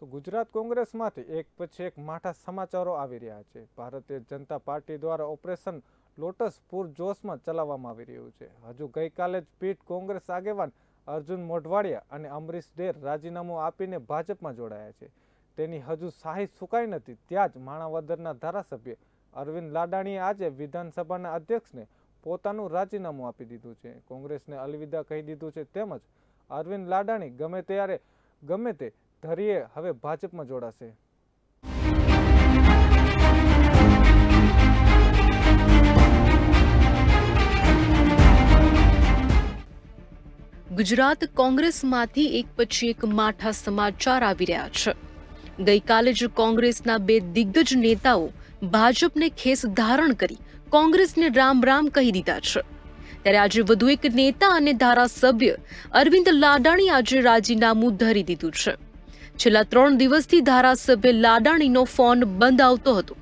તો ગુજરાત કોંગ્રેસમાંથી એક પછી એક માઠા સમાચારો આવી રહ્યા છે. ભારતીય જનતા પાર્ટી દ્વારા ઓપરેશન લોટસ પૂરજોશમાં ચલાવવામાં આવી રહ્યું છે. હજુ ગઈકાલે જ પીઠ કોંગ્રેસ આગેવાન અર્જુન મોઢવાડિયા અને અમરીશ ડેર રાજીનામું આપીને ભાજપમાં જોડાયા છે. તેની હજુ શાહી સુકાઈ નથી. ત્યાં જ માણાવદરના ધારાસભ્ય અરવિંદ લાડાણીએ આજે વિધાનસભાના અધ્યક્ષને પોતાનું રાજીનામું આપી દીધું છે. કોંગ્રેસને અલવિદા કહી દીધું છે. તેમજ અરવિંદ લાડાણી ગમે ત્યારે ગમે તે ધરીએ, હવે ભાજપમાં જોડાશે. ગુજરાત કોંગ્રેસમાંથી એક પછી એક માઠા સમાચાર આવી રહ્યા છે. ગઈકાલે જ કોંગ્રેસના બે દિગ્ગજ નેતાઓ ભાજપને ખેસ ધારણ કરી કોંગ્રેસને રામ રામ કહી દીધા છે. ત્યારે આજે વધુ એક નેતા અને ધારાસભ્ય અરવિંદ લાડાણી આજે રાજીનામું ધરી દીધું છે. છેલ્લા ત્રણ દિવસથી ધારાસભ્ય લાડાણીનો ફોન બંધ આવતો હતો,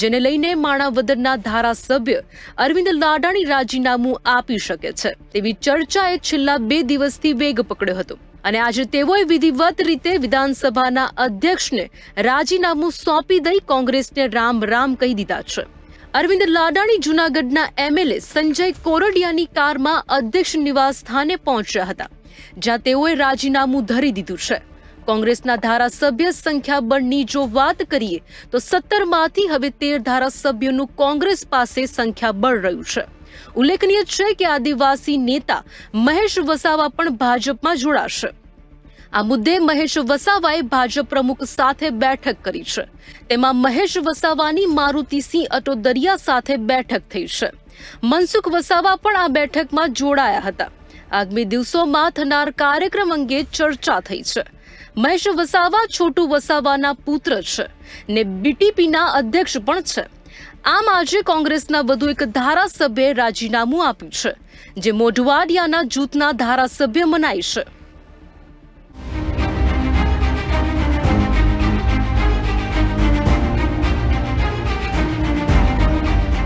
જેને લઈને માણાવદરના ધારાસભ્ય અરવિંદ લાડાણી રાજીનામું આપી શકે છે તેવી ચર્ચાએ છેલ્લા બે દિવસથી વેગ પકડ્યો હતો. અને આજે તેઓએ વિધિવત રીતે વિધાનસભાના અધ્યક્ષને રાજીનામું સોંપી દઈ કોંગ્રેસને રામ રામ કહી દીધા છે. અરવિંદ લાડાણી જૂનાગઢના એમએલએ સંજય કોરડિયાની કારમાં અધ્યક્ષ નિવાસ સ્થાને પહોંચ્યા હતા, જ્યાં તેઓએ રાજીનામું ધરી દીધું છે. કોંગ્રેસના ધારાસભ્ય સંખ્યાબળની જો વાત કરીએ, તો સત્તરમાંથી હવે તેર ધારાસભ્યોનું કોંગ્રેસ પાસે સંખ્યાબળ રહ્યું છે. ઉલ્લેખનીય છે કે આદિવાસી નેતા મહેશ વસાવા પણ ભાજપમાં જોડાશે. આ મુદ્દે મહેશ વસાવાએ ભાજપ પ્રમુખ સાથે બેઠક કરી છે. તેમાં મહેશ વસાવાની મારુતિસિંહ અટોદરિયા સાથે બેઠક થઈ છે. મનસુખ વસાવા પણ આ બેઠકમાં જોડાયા હતા. આગામી દિવસોમાં થનાર કાર્યક્રમ અંગે ચર્ચા થઈ છે. મહેશ વસાવા છોટુ વસાવાના પુત્ર છે ને બીટીપીના અધ્યક્ષ પણ છે. આમ આજે કોંગ્રેસના વધુ એક ધારાસભ્યે રાજીનામું આપ્યું છે, જે મોઢવાડિયાના જૂથના ધારાસભ્ય મનાય છે.